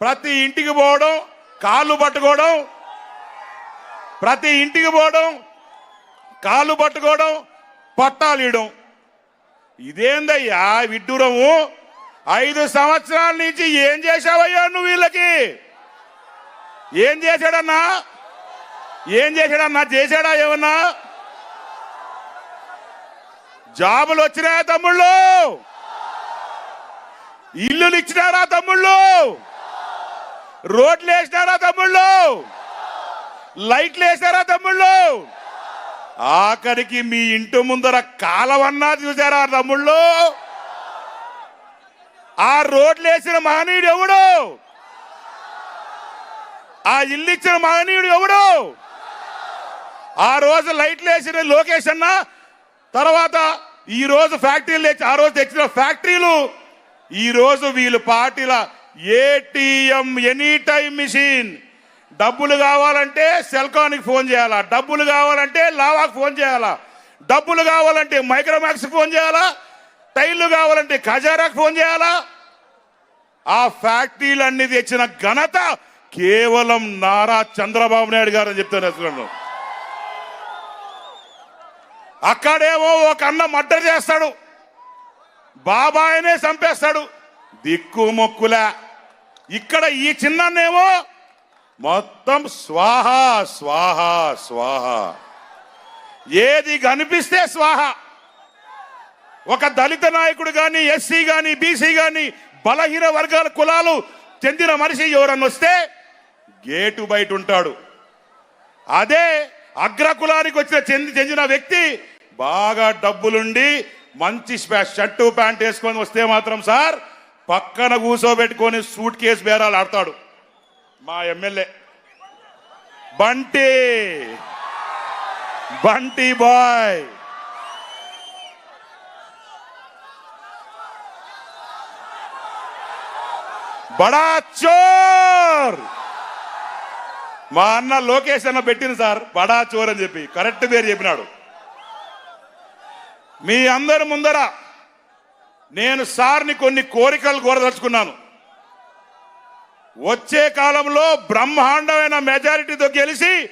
ప్రతి ఇంటికి పోవడం కాళ్ళు పట్టుకోవడం ప్రతి ఇంటికి పోవడం కాళ్ళు పట్టుకోవడం పట్టాలు ఇవ్వడం ఇదేందయ్యా విడ్డూరము? ఐదు సంవత్సరాల నుంచి ఏం చేశావయ్యా నువ్వు వీళ్ళకి? ఏం చేశాడన్నా? ఏం చేశాడన్నా? చేశాడా ఏమన్నా? జాబులు వచ్చినాయా తమ్ముళ్ళు? ఇల్లులు ఇచ్చినారా తమ్ముళ్ళు? రోడ్లు వేసినారా తమ్ముళ్ళు? లైట్లు వేసారా తమ్ముళ్ళు? ఆఖరికి మీ ఇంటి ముందర కాలవన్నా చూసారా తమ్ముళ్ళు? ఆ రోడ్లు వేసిన మహనీయుడు ఎవడు? ఆ ఇల్లు ఇచ్చిన మహనీయుడు ఎవడు? ఆ రోజు లైట్లు వేసిన లోకేష్ అన్న తర్వాత ఈ రోజు ఫ్యాక్టరీలు తెచ్చి ఆ రోజు తెచ్చిన ఫ్యాక్టరీలు. ఈ రోజు వీళ్ళు పార్టీల ఏటీఎం ఎనీ టైం మిషన్. డబ్బులు కావాలంటే సెల్కాన్కి ఫోన్ చేయాలా? డబ్బులు కావాలంటే లావాకి ఫోన్ చేయాలా? డబ్బులు కావాలంటే మైక్రోమాక్స్ ఫోన్ చేయాలా? టైర్లు కావాలంటే ఖజారాకి ఫోన్ చేయాలా? ఆ ఫ్యాక్టరీలన్నీ తెచ్చిన ఘనత కేవలం నారా చంద్రబాబు నాయుడు గారు అని చెప్తాను అసలు అక్కడేమో ఒక అన్న మర్డర్ చేస్తాడు. బాబాయనే చంపేస్తాడు. దిక్కు మొక్కులా. ఇక్కడ ఈ చిన్నేమో మొత్తం స్వాహ స్వాహ స్వాహ. ఏది కనిపిస్తే స్వాహ. ఒక దళిత నాయకుడు కానీ ఎస్సీ కానీ బీసీ కానీ బలహీన వర్గాల కులాలు చెందిన మనిషి ఎవరన్నా వస్తే గేటు బయట ఉంటాడు. అదే అగ్రకులానికి వచ్చిన చెంది చెందిన వ్యక్తి బాగా డబ్బులుండి మంచి స్పే- షర్టు ప్యాంట్ వేసుకొని వస్తే మాత్రం సార్ పక్కన కూర్చోబెట్టుకొని సూట్ కేసు బేరాలు ఆడతాడు. మా ఎమ్మెల్యే. బంటి. బంటి బాయ్. బడా చోర్. మా అన్న లోకేష్ అన్న పెట్టింది సార్ బడా చోర్ అని చెప్పి కరెక్ట్ పేరు చెప్పినాడు. మీ అందరి ముందర నేను సార్ని కొన్ని కోరికలు కోరదలుచుకున్నాను. వచ్చే కాలంలో బ్రహ్మాండమైన మెజారిటీతో గెలిచి